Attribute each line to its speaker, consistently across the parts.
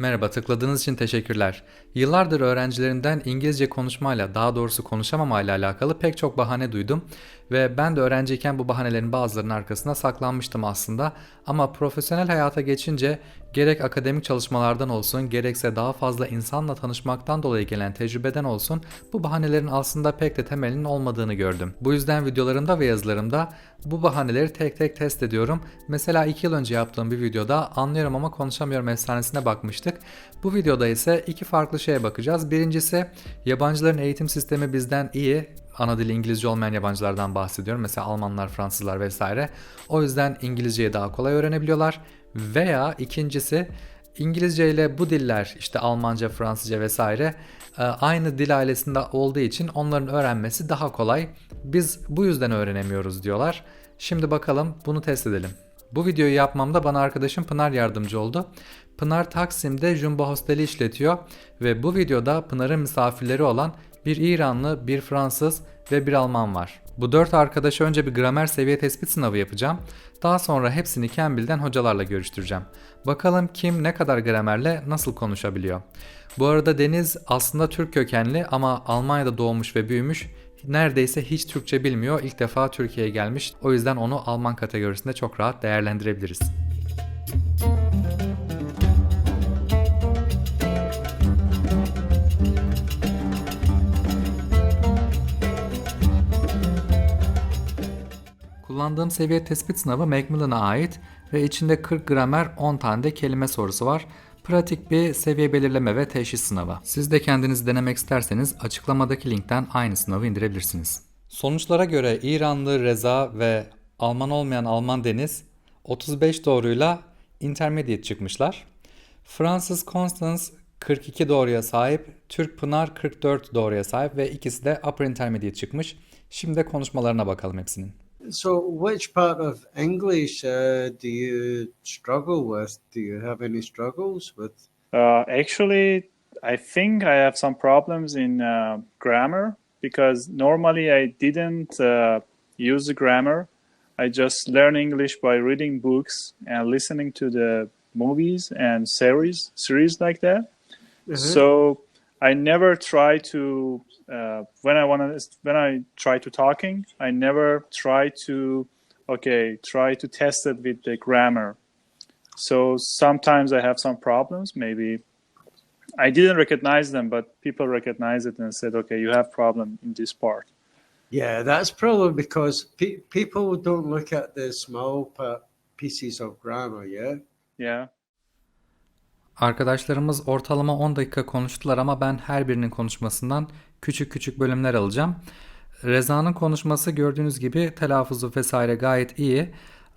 Speaker 1: Merhaba, tıkladığınız için teşekkürler. Yıllardır öğrencilerinden İngilizce konuşmayla, daha doğrusu konuşamamayla alakalı pek çok bahane duydum ve ben de öğrenciyken bu bahanelerin bazılarının arkasına saklanmıştım aslında. Ama profesyonel hayata geçince gerek akademik çalışmalardan olsun, gerekse daha fazla insanla tanışmaktan dolayı gelen tecrübeden olsun bu bahanelerin aslında pek de temelinin olmadığını gördüm. Bu yüzden videolarımda ve yazılarımda bu bahaneleri tek tek test ediyorum. Mesela 2 yıl önce yaptığım bir videoda anlıyorum ama konuşamıyorum efsanesine bakmıştık. Bu videoda ise iki farklı şeye bakacağız. Birincisi yabancıların eğitim sistemi bizden iyi. Ana dili İngilizce olmayan yabancılardan bahsediyorum. Mesela Almanlar, Fransızlar vesaire. O yüzden İngilizceyi daha kolay öğrenebiliyorlar. Veya ikincisi İngilizce ile bu diller işte Almanca, Fransızca vesaire aynı dil ailesinde olduğu için onların öğrenmesi daha kolay. Biz bu yüzden öğrenemiyoruz diyorlar. Şimdi bakalım bunu test edelim. Bu videoyu yapmamda bana arkadaşım Pınar yardımcı oldu. Pınar Taksim'de Jumbo Hosteli işletiyor ve bu videoda Pınar'ın misafirleri olan bir İranlı, bir Fransız ve bir Alman var. Bu dört arkadaşa önce bir gramer seviye tespit sınavı yapacağım. Daha sonra hepsini Cambly'den hocalarla görüştüreceğim. Bakalım kim ne kadar gramerle nasıl konuşabiliyor. Bu arada Deniz aslında Türk kökenli ama Almanya'da doğmuş ve büyümüş. Neredeyse hiç Türkçe bilmiyor. İlk defa Türkiye'ye gelmiş. O yüzden onu Alman kategorisinde çok rahat değerlendirebiliriz. Kullandığım seviye tespit sınavı Macmillan'a ait ve içinde 40 gramer 10 tane de kelime sorusu var. Pratik bir seviye belirleme ve teşhis sınavı. Siz de kendiniz denemek isterseniz açıklamadaki linkten aynı sınavı indirebilirsiniz. Sonuçlara göre İranlı Reza ve Alman olmayan Alman Deniz 35 doğruyla intermediate çıkmışlar. Fransız Constance 42 doğruya sahip, Türk Pınar 44 doğruya sahip ve ikisi de upper intermediate çıkmış. Şimdi de konuşmalarına bakalım hepsinin.
Speaker 2: So, which part of English uh, do you struggle with? Do you have any struggles with?
Speaker 3: Uh, actually, I think I have some problems in uh, grammar because normally I didn't uh, use the grammar. I just learn English by reading books and listening to the movies and series, series like that. So I never try to uh, when I want to when I try to talking, I never try to okay try to test it with the grammar. So sometimes I have some problems. Maybe I didn't recognize them, but people recognize it and said, okay, you have problem in this part.
Speaker 2: Yeah, that's probably because pe- people don't look at the small pieces of grammar. Yeah.
Speaker 3: Yeah.
Speaker 1: Arkadaşlarımız ortalama 10 dakika konuştular ama ben her birinin konuşmasından küçük küçük bölümler alacağım. Reza'nın konuşması gördüğünüz gibi telaffuzu vesaire gayet iyi.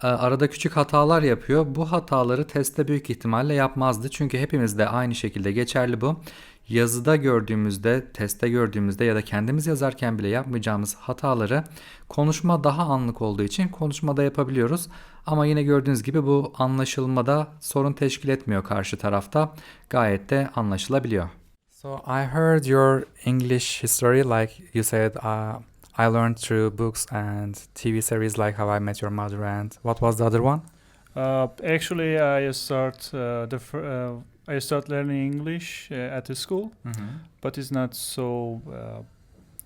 Speaker 1: Ee, Arada küçük hatalar yapıyor. Bu hataları testte büyük ihtimalle yapmazdı. Çünkü hepimizde aynı şekilde geçerli bu. Yazıda gördüğümüzde, testte gördüğümüzde ya da kendimiz yazarken bile yapmayacağımız hataları konuşma daha anlık olduğu için konuşmada yapabiliyoruz. Ama yine gördüğünüz gibi bu anlaşılmada sorun teşkil etmiyor karşı tarafta. Gayet de anlaşılabiliyor. So I heard your English history like you said uh, I learned through books and TV series like How I Met Your Mother and what was the other one?
Speaker 3: Uh, actually, I start uh, the fir- uh, I start learning English uh, at the school, but it's not so. Uh,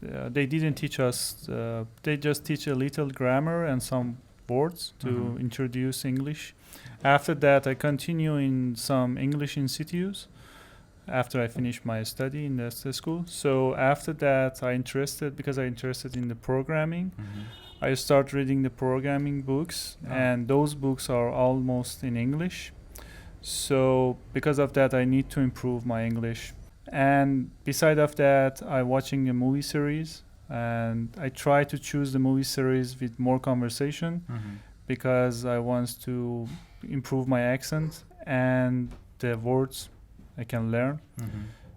Speaker 3: uh, they didn't teach us. Uh, they just teach a little grammar and some words to
Speaker 1: Mhm.
Speaker 3: introduce English. After that, I continue in some English institutes. After I finish my study in the, school, so after that, I interested because I interested in the programming. I start reading the programming books,
Speaker 1: Ah.
Speaker 3: and those books are almost in English. So because of that, I need to improve my English. And beside of that, I watching a movie series, and I try to choose the movie series with more conversation because I want to improve my accent and the words I can learn.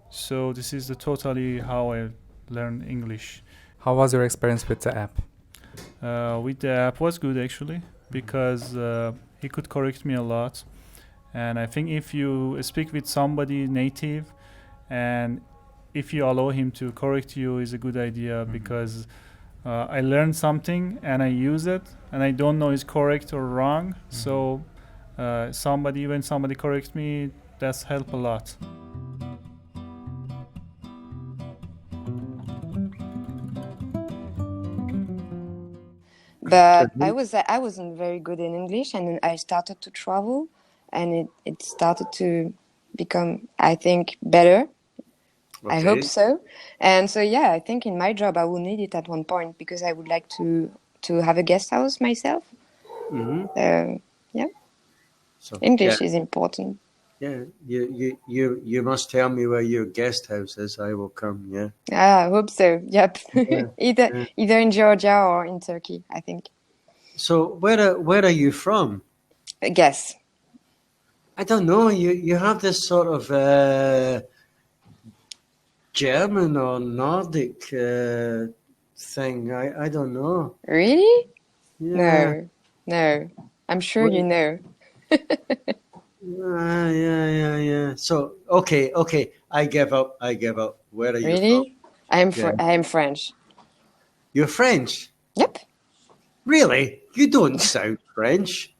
Speaker 3: So this is the totally how I learn English.
Speaker 1: How was your experience with the app?
Speaker 3: Uh, with the app was good actually because uh, he could correct me a lot, and I think if you speak with somebody native, and if you allow him to correct you, is a good idea
Speaker 1: Mhm.
Speaker 3: because uh, I learned something and I use it and I don't know is correct or wrong. So uh, somebody when somebody corrects me,
Speaker 4: that's help a lot.
Speaker 5: but I was I wasn't very good in English, and then I started to travel, and it it started to become I think better. I hope so, and so yeah, I think in my job I will need it at one point because I would like to to have a guest house myself.
Speaker 2: Mhm.
Speaker 5: Uh, yeah,
Speaker 2: So,
Speaker 5: English
Speaker 2: yeah,
Speaker 5: is important.
Speaker 2: Yeah. You, you, you, you must tell me where your guest house is. I will come. Yeah.
Speaker 5: Ah, I hope so. Yep,
Speaker 2: Yeah,
Speaker 5: either
Speaker 2: yeah.
Speaker 5: either in Georgia or in Turkey. I think.
Speaker 2: So where are, where are you from?
Speaker 5: I guess.
Speaker 2: I don't know. You you have this sort of uh, German or Nordic uh, thing. I, I don't know.
Speaker 5: Really?
Speaker 2: Yeah.
Speaker 5: No, no. I'm sure you know.
Speaker 2: Ah, yeah, yeah, yeah. So okay, okay. I give up. I give up. Where are you from?
Speaker 5: Really? I am fr-
Speaker 2: Yeah.
Speaker 5: I am French.
Speaker 2: You're French.
Speaker 5: Yep.
Speaker 2: Really? You don't sound French.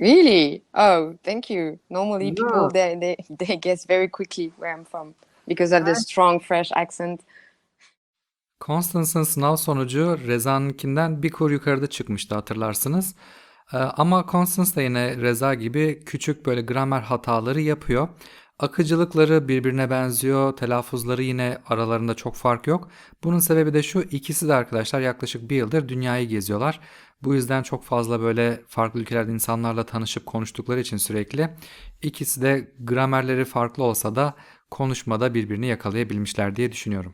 Speaker 5: Really? Oh, thank you. Normally
Speaker 2: No.
Speaker 5: people they, they they guess very quickly where I'm from because of the strong French accent.
Speaker 1: Constance'ın sınav sonucu Reza'nınkinden bir kur yukarıda çıkmıştı hatırlarsınız. Ee, Ama Constance da yine Reza gibi küçük böyle gramer hataları yapıyor. Akıcılıkları birbirine benziyor, telaffuzları yine aralarında çok fark yok. Bunun sebebi de şu, ikisi de arkadaşlar yaklaşık bir yıldır dünyayı geziyorlar. Bu yüzden çok fazla böyle farklı ülkelerde insanlarla tanışıp konuştukları için sürekli ikisi de gramerleri farklı olsa da konuşmada birbirini yakalayabilmişler diye düşünüyorum.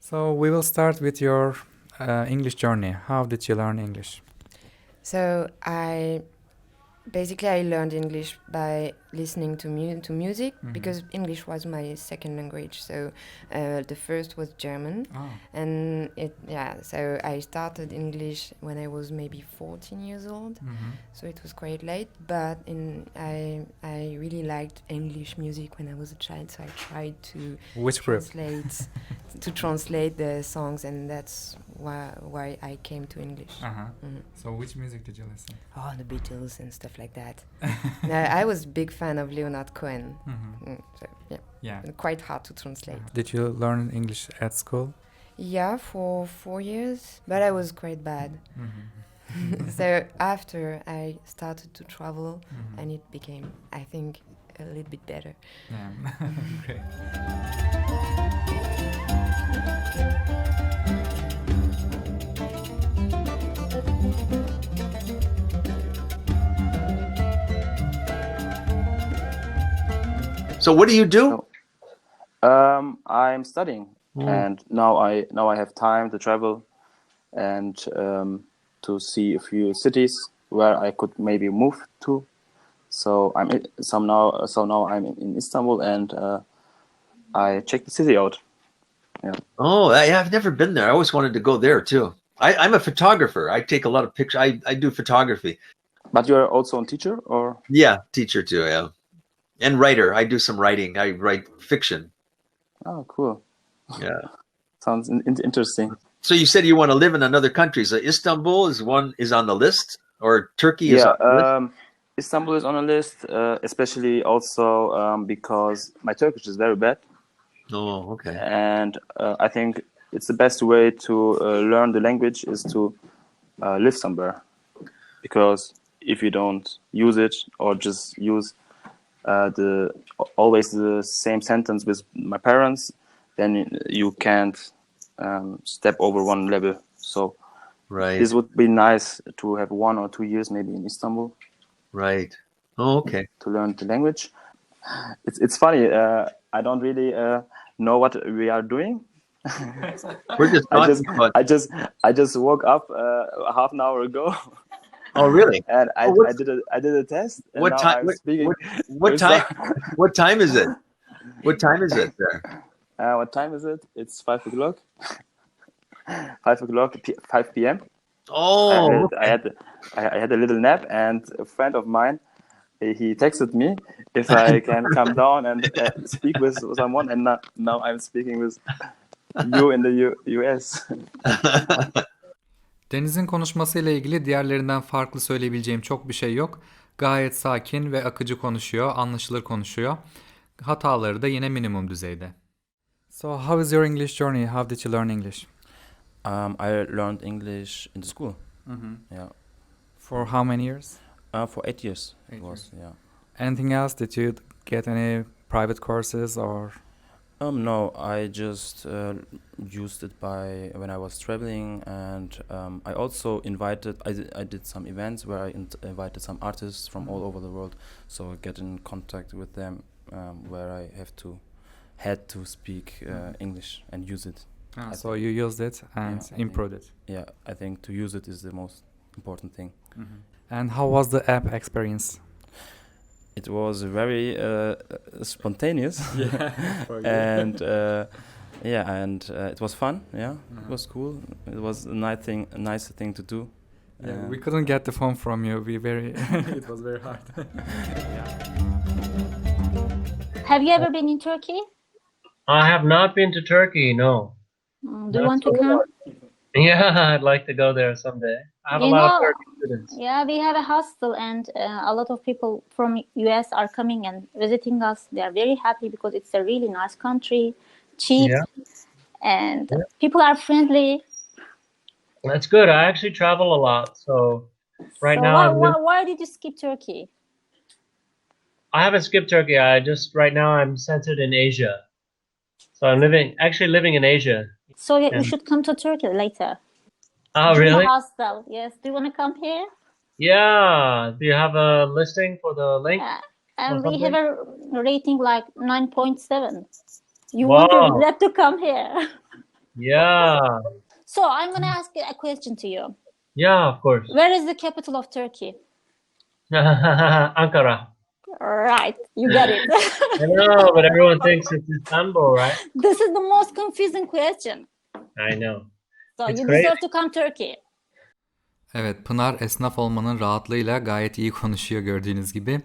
Speaker 1: So we will start with your uh, English journey. How did you learn English?
Speaker 6: So I basically I learned English by listening to mu- to music because English was my second language. So uh, the first was German,
Speaker 1: Oh.
Speaker 6: and it yeah. So I started English when I was maybe 14 years old. So it was quite late, but in I I really liked English music when I was a child. So I tried to
Speaker 1: Which
Speaker 6: translate to translate the songs, and that's why why I came to English.
Speaker 1: Uh-huh.
Speaker 6: Mhm.
Speaker 1: So which music did you listen?
Speaker 6: Oh, the Beatles and stuff like that. I was a big fan of Leonard Cohen.
Speaker 1: Mm-hmm.
Speaker 6: Mm, so yeah,
Speaker 1: Yeah.
Speaker 6: and quite hard to translate.
Speaker 1: Did you learn English at school?
Speaker 6: Yeah, for four years, but I was quite bad.
Speaker 1: Mm-hmm.
Speaker 6: so after I started to travel,
Speaker 1: Mm-hmm.
Speaker 6: and it became, I think, a little bit better.
Speaker 1: Yeah. Great.
Speaker 7: So what do you do?
Speaker 8: Um, I'm studying,
Speaker 7: Mm.
Speaker 8: and now I now I have time to travel and um, to see a few cities where I could maybe move to. So I'm some now. So now I'm in, Istanbul, and uh, I check the city out.
Speaker 7: Oh, I, I've never been there. I always wanted to go there too. I, I'm a photographer. I take a lot of pictures. I, I do photography.
Speaker 8: But you're also a teacher, or
Speaker 7: Yeah, teacher too. Yeah, and writer. I do some writing. I write fiction.
Speaker 8: oh, cool.
Speaker 7: Yeah.
Speaker 8: Sounds in, in- interesting.
Speaker 7: So you said you want to live in another country. So Istanbul is one is on the list, or Turkey is
Speaker 8: yeah,
Speaker 7: on the list?
Speaker 8: um, Istanbul is on a list, uh, especially also um, because my Turkish is very bad.
Speaker 7: Oh, okay.
Speaker 8: and uh, I think it's the best way to uh, learn the language is to uh, live somewhere, because if you don't use it or just use the always the same sentence with my parents, then you can't um, step over one level. So
Speaker 7: Right.
Speaker 8: this would be nice to have one or two years maybe in Istanbul
Speaker 7: Right. Oh, okay.
Speaker 8: to learn the language. It's it's funny. Uh, I don't really uh, know what we are doing.
Speaker 7: We're just
Speaker 8: I just,
Speaker 7: about.
Speaker 8: I just, I just woke up uh, half an hour ago,
Speaker 7: Oh, really?
Speaker 8: and I,
Speaker 7: Oh,
Speaker 8: I did a, I did a test.
Speaker 7: What time? What, what, what time?
Speaker 8: some-
Speaker 7: What time is it? What time is it there?
Speaker 8: Uh, what time is it? It's five o'clock. five o'clock, p- five p.m.
Speaker 7: Oh,
Speaker 8: I, had,
Speaker 7: okay.
Speaker 8: I had, I I had a little nap, and a friend of mine, he he texted me if I can come down and uh, speak with someone, and now, now I'm speaking with you in the U- U.S.
Speaker 1: Deniz'in konuşmasıyla ilgili diğerlerinden farklı söyleyebileceğim çok bir şey yok. Gayet sakin ve akıcı konuşuyor, anlaşılır konuşuyor. Hataları da yine minimum düzeyde. So how is your English journey? How did you learn English?
Speaker 4: Um, I learned English in the school. Yeah,
Speaker 1: For how many years?
Speaker 4: uh, for eight years
Speaker 1: Eight
Speaker 4: it was. Yeah.
Speaker 1: Anything else? Did you get any private courses or
Speaker 4: Um, no, I just uh, used it by when I was traveling, and um, I also invited. I did, I did some events where I int- invited some artists from all over the world, so I get in contact with them, um, where I have to had to speak uh, English and use it. I
Speaker 1: so you used it and
Speaker 4: Yeah,
Speaker 1: improved it?
Speaker 4: Yeah, I think to use it is the most important thing.
Speaker 1: And how was the app experience?
Speaker 4: It was very uh, uh, spontaneous. and uh, yeah, and uh, it was fun. Yeah, it was cool. It was a nice thing, a nice thing to do.
Speaker 1: Yeah,
Speaker 4: Uh,
Speaker 1: we couldn't get the phone from you. We very it was very hard.
Speaker 9: Have you ever been in Turkey?
Speaker 10: I have not been to Turkey, no.
Speaker 9: Mm, Do you
Speaker 10: Not
Speaker 9: want to come?
Speaker 10: much. Yeah, I'd like to go there someday. I have
Speaker 9: You
Speaker 10: a lot
Speaker 9: know-
Speaker 10: of Turkish students.
Speaker 9: Yeah, we have a hostel, and uh, a lot of people from US are coming and visiting us. They are very happy because it's a really nice country, cheap,
Speaker 10: Yeah.
Speaker 9: and people are friendly.
Speaker 10: That's good. I actually travel a lot, so right
Speaker 9: so
Speaker 10: now
Speaker 9: why, why, why did you skip Turkey?
Speaker 10: I haven't skipped Turkey. I just right now I'm centered in Asia. So I'm living actually living in Asia.
Speaker 9: So you, you should come to Turkey later.
Speaker 10: Oh, really?
Speaker 9: hostel, yes. Do you want to come here?
Speaker 10: Yeah. Do you have a listing for the link?
Speaker 9: Uh, and we have a rating like 9.7. You
Speaker 10: Wow.
Speaker 9: want have to come here.
Speaker 10: Yeah.
Speaker 9: So I'm going to ask a question to you.
Speaker 10: Yeah, of course.
Speaker 9: Where is the capital of Turkey?
Speaker 10: Ankara.
Speaker 9: Right, you got it.
Speaker 10: I know, but everyone thinks it's Istanbul, right?
Speaker 9: this is the most confusing question.
Speaker 10: I know.
Speaker 9: So
Speaker 10: It's
Speaker 9: you
Speaker 10: great.
Speaker 9: deserve to come Turkey.
Speaker 1: Evet, Pınar esnaf olmanın rahatlığıyla gayet iyi konuşuyor gördüğünüz gibi.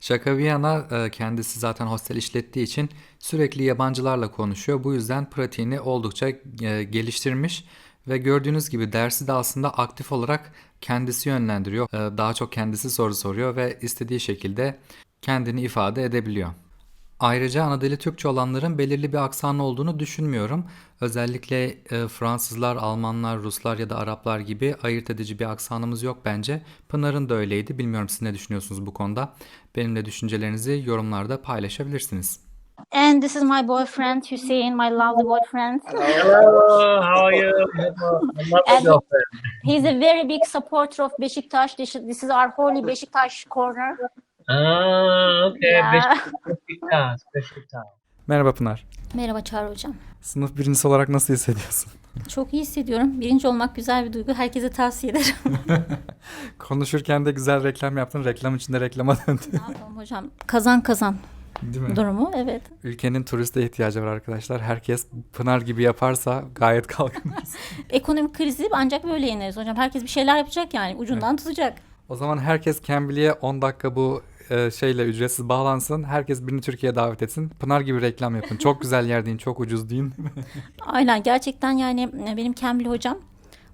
Speaker 1: Şaka bir yana e, kendisi zaten hostel işlettiği için sürekli yabancılarla konuşuyor. Bu yüzden pratiğini oldukça e, geliştirmiş ve gördüğünüz gibi dersi de aslında aktif olarak kendisi yönlendiriyor. E, Daha çok kendisi soru soruyor ve istediği şekilde kendini ifade edebiliyor. Ayrıca ana dili Türkçe olanların belirli bir aksanı olduğunu düşünmüyorum. Özellikle e, Fransızlar, Almanlar, Ruslar ya da Araplar gibi ayırt edici bir aksanımız yok bence. Pınar'ın da öyleydi. Bilmiyorum siz ne düşünüyorsunuz bu konuda. Benimle düşüncelerinizi yorumlarda paylaşabilirsiniz.
Speaker 9: And this is my boyfriend Hussein, my lovely boyfriend.
Speaker 10: Hello, how are you?
Speaker 9: And-. He's a very big supporter of Beşiktaş. This is this is our holy Beşiktaş corner.
Speaker 10: Ah, okay. Beşiktaş, Beşiktaş.
Speaker 1: Merhaba Pınar.
Speaker 11: Merhaba Çağrı Hocam.
Speaker 1: Sınıf birincisi olarak nasıl hissediyorsun?
Speaker 11: Çok iyi hissediyorum. Birinci olmak güzel bir duygu. Herkese tavsiye ederim.
Speaker 1: Konuşurken de güzel reklam yaptın. Reklam içinde reklama döndü.
Speaker 11: ne yapalım hocam? Kazan kazan
Speaker 1: Değil mi?
Speaker 11: durumu. Evet.
Speaker 1: Ülkenin turiste ihtiyacı var arkadaşlar. Herkes Pınar gibi yaparsa gayet kalkınırız.
Speaker 11: Ekonomik krizi ancak böyle yeneriz hocam. Herkes bir şeyler yapacak yani. Ucundan tutacak.
Speaker 1: O zaman herkes Cambly'e 10 dakika bu e, şeyle ücretsiz bağlansın. Herkes birini Türkiye'ye davet etsin. Pınar gibi reklam yapın. Çok güzel yer deyin, çok ucuz deyin.
Speaker 11: Aynen gerçekten yani e, benim Cambly hocam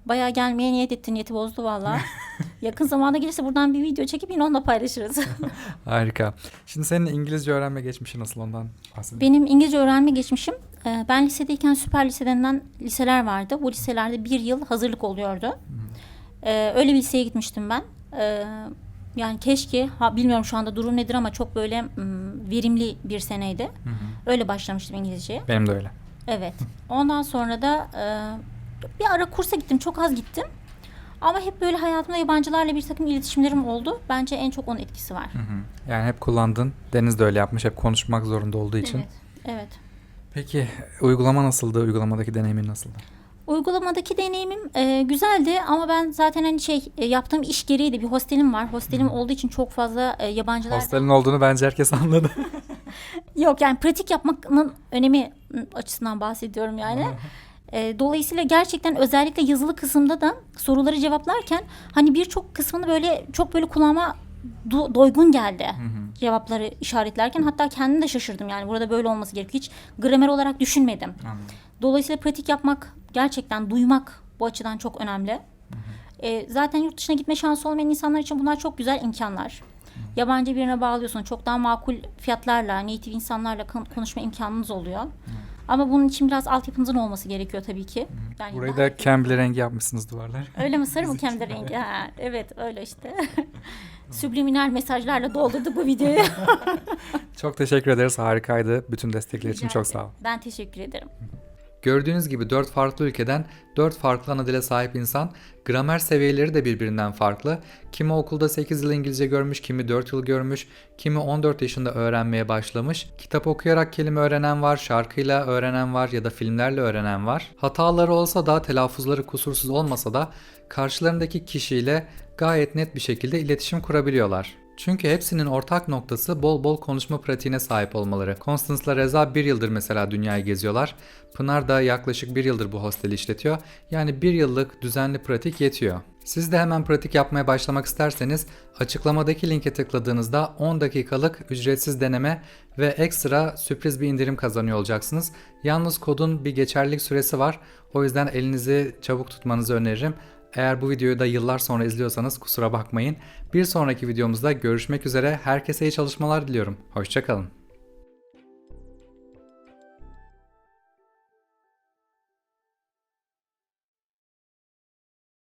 Speaker 11: bayağı gelmeye niyet etti. Niyeti bozdu valla. Yakın zamanda gelirse buradan bir video çekip yine onunla paylaşırız.
Speaker 1: Harika. Şimdi senin İngilizce öğrenme geçmişi nasıl ondan bahsedelim.
Speaker 11: Benim İngilizce öğrenme geçmişim e, ben lisedeyken süper lise denilen liseler vardı. Bu liselerde bir yıl hazırlık oluyordu. E, öyle bir liseye gitmiştim ben. Yani keşke ha, bilmiyorum şu anda durum nedir ama çok böyle mm, verimli bir seneydi. Öyle başlamıştım İngilizceye.
Speaker 1: Benim de öyle.
Speaker 11: Evet. Ondan sonra da e, bir ara kursa gittim. Çok az gittim. Ama hep böyle hayatımda yabancılarla bir takım iletişimlerim oldu. Bence en çok onun etkisi var.
Speaker 1: Yani hep kullandın. Deniz de öyle yapmış. Hep konuşmak zorunda olduğu için.
Speaker 11: Evet. Evet.
Speaker 1: Peki uygulama nasıldı? Uygulamadaki deneyimin nasıldı?
Speaker 11: Uygulamadaki deneyimim e, güzeldi ama ben zaten hani şey e, yaptığım iş gereğiydi. Bir hostelim var. Hostelim olduğu için çok fazla e, yabancılar
Speaker 1: Hostelin olduğunu bence herkes anladı.
Speaker 11: Yok yani pratik yapmanın önemi açısından bahsediyorum yani. E, dolayısıyla gerçekten özellikle yazılı kısımda da soruları cevaplarken hani birçok kısmını böyle çok böyle kulağıma do- doygun geldi. Cevapları işaretlerken hatta kendim de şaşırdım yani burada böyle olması gerekiyor. Hiç gramer olarak düşünmedim. Dolayısıyla pratik yapmak gerçekten duymak bu açıdan çok önemli. E, zaten yurt dışına gitme şansı olmayan insanlar için bunlar çok güzel imkanlar. Yabancı birine bağlıyorsun. Çok daha makul fiyatlarla, native insanlarla kon- konuşma imkanınız oluyor. Ama bunun için biraz altyapınızın olması gerekiyor tabii ki. Yani
Speaker 1: Burayı da kembli rengi yapmışsınız duvarlar.
Speaker 11: Öyle mi sarı mı kendi rengi? Ha, evet öyle işte. Subliminal mesajlarla doldurduk bu videoyu.
Speaker 1: Çok teşekkür ederiz. Harikaydı. Bütün destekler için çok sağ ol.
Speaker 11: Ben teşekkür ederim.
Speaker 1: Gördüğünüz gibi 4 farklı ülkeden 4 farklı ana dile sahip insan, gramer seviyeleri de birbirinden farklı. Kimi okulda 8 yıl İngilizce görmüş, kimi 4 yıl görmüş, kimi 14 yaşında öğrenmeye başlamış. Kitap okuyarak kelime öğrenen var, şarkıyla öğrenen var ya da filmlerle öğrenen var. Hataları olsa da, telaffuzları kusursuz olmasa da karşılarındaki kişiyle gayet net bir şekilde iletişim kurabiliyorlar. Çünkü hepsinin ortak noktası bol bol konuşma pratiğine sahip olmaları. Constance'la Reza bir yıldır mesela dünyayı geziyorlar. Pınar da yaklaşık bir yıldır bu hosteli işletiyor. Yani bir yıllık düzenli pratik yetiyor. Siz de hemen pratik yapmaya başlamak isterseniz açıklamadaki linke tıkladığınızda 10 dakikalık ücretsiz deneme ve ekstra sürpriz bir indirim kazanıyor olacaksınız. Yalnız kodun bir geçerlilik süresi var. O yüzden elinizi çabuk tutmanızı öneririm. Eğer bu videoyu da yıllar sonra izliyorsanız kusura bakmayın. Bir sonraki videomuzda görüşmek üzere. Herkese iyi çalışmalar diliyorum. Hoşçakalın.